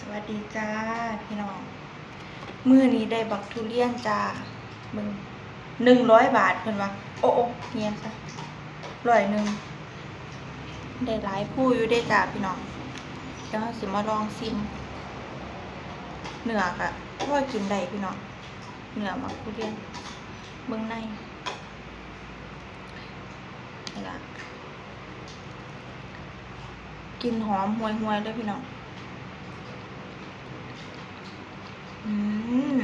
สวัสดีจ้าพี่น้องมือนี้ได้บักทุเรียนจ้ามึงหนึ่งร้อยบาทเพิ่นว่าโอ้โอเงียบซะร้อยหนึ่งได้หลายผู้อยู่ได้จ้าพี่น้องเดี๋ยวสิมาลองซิมเนื้อกะพ่อกินได้พี่น้องเนื้อบักทุเรียนเบื้องในนี่ละกินหอมห่วยๆเลยพี่น้อง อืม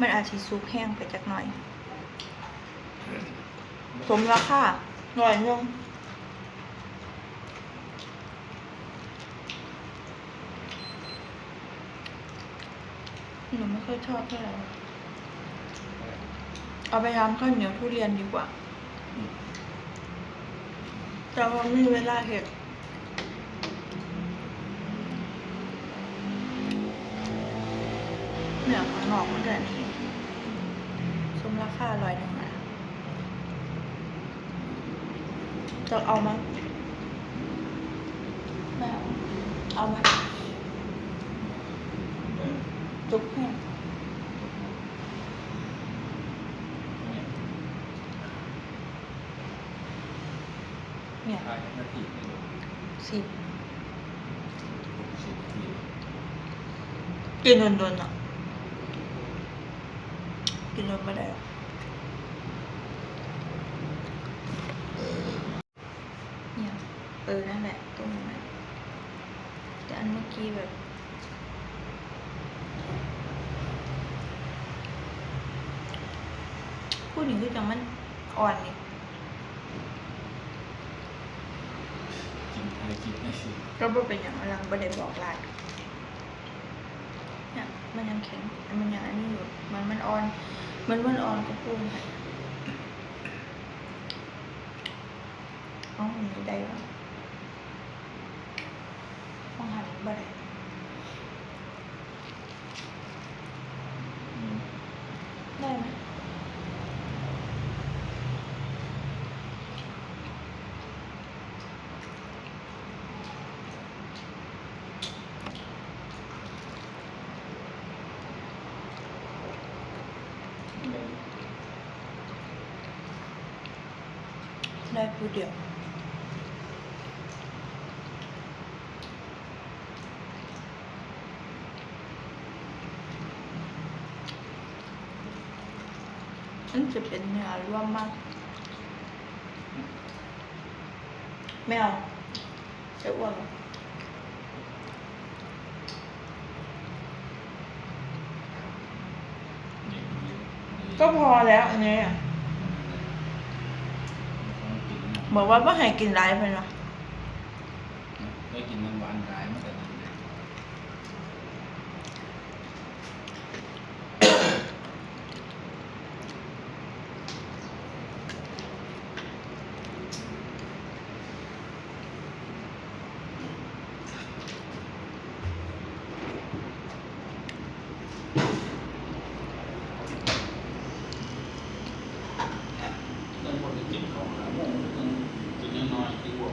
มันอาจจะซุปแห้งไปจักหน่อย สมราคาหน่อยนึงหนูไม่ค่อยชอบเท่าไหร่เอาไปทำข้าวเหนียวทุเรียนดีกว่า แต่ว่าไม่มีเวลาเห็ด เหนือข้างนอกมันจะนี่สมราคาร้อยหนึ่งนะจะเอาไหมไม่เอาเอาไหมจุกแห้งเนี่ยขายนาทีหนึ่งสิบหกสิบทีกินโดนๆอะ กินโดนไม่ได้หรอกเนี่ยเออ นั่นแหละตรงนั้นแต่อันเมื่อกี้แบบพูดถึงคือจังมันอ่อนนี่กินอะไรกินไม่สิก็บ่เป็นอย่างรังบ่ได้บอกลายเนี่ย มันยังแข็ง มันยังอันนี้อยู่ มันมันอ่อน มันมันอ่อนก็พูดไปเอ๋อมีได้วะต้องหันบ่ได้อืมได้ไหม ได้ผู้เดียวมันจะเป็นเนื้อร่วมมากไม่เอาจะอ้วนเหรอก็พอแล้วอันนี้อะ บอกว่าไม่ให้กินไรเพิ่นวะได้กินมันหวานกายมาแต่นั้นเลย แล้วคนที่กินของแล้วมันกินน้อยๆที่อ้วก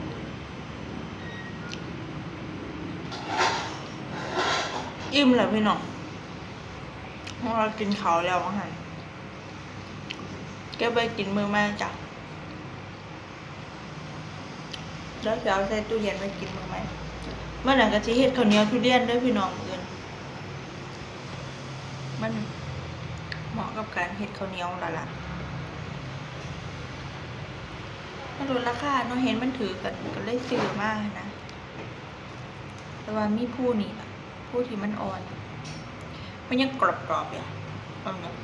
อิ่มเลยพี่น้องเพราะเรากินเขาวแล้วหารก็ไปกินมือแม่จ้ะแล้วจะเอาใส่ตู้เย็นไปกินมือแม่เมื่อไหร่ก็จะเฮ็ดข้าวเหนียวทุเรียนด้วยพี่น้องเอื่นมันเหมาะกับการเฮ็ดข้าวเหนียวและล่ะมันลดราคาเนาะเห็นมันถือกันก็เลยซื้อมากนะ แต่ว่ามีผู้นี่ล่ะ ผู้ที่มันอ่อน มันยังกรอบๆอยู่างอย่าง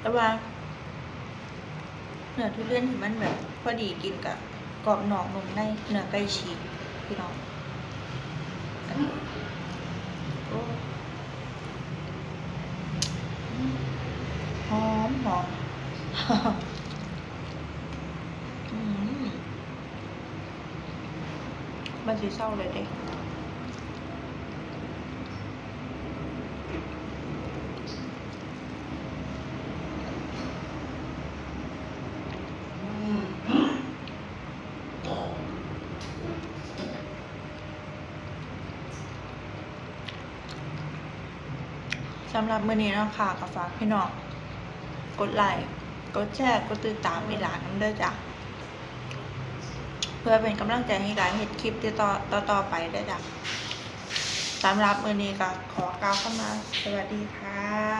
แต่ว่าเนื้อทุเรียนที่มันแบบพอดีกินกับกรอบนอกนุ่มในเนื้อไก่ฉีกพี่น้องโอ้หอมหอมอืมมันสีเศร้าเลยเด็ก สำหรับมื้อนี้เนาะค่ะก็ฝากพี่น้องกดไลค์กดแชร์กดติดตามอีหลานน้ำเด้อจ้ะเพื่อเป็นกำลังใจให้หลานเห็ดคลิปที่ต่อต่อตอไปได้จ้ะสำหรับมื้อนี้ก็ขอกล่าวเข้ามา สวัสดีค่ะ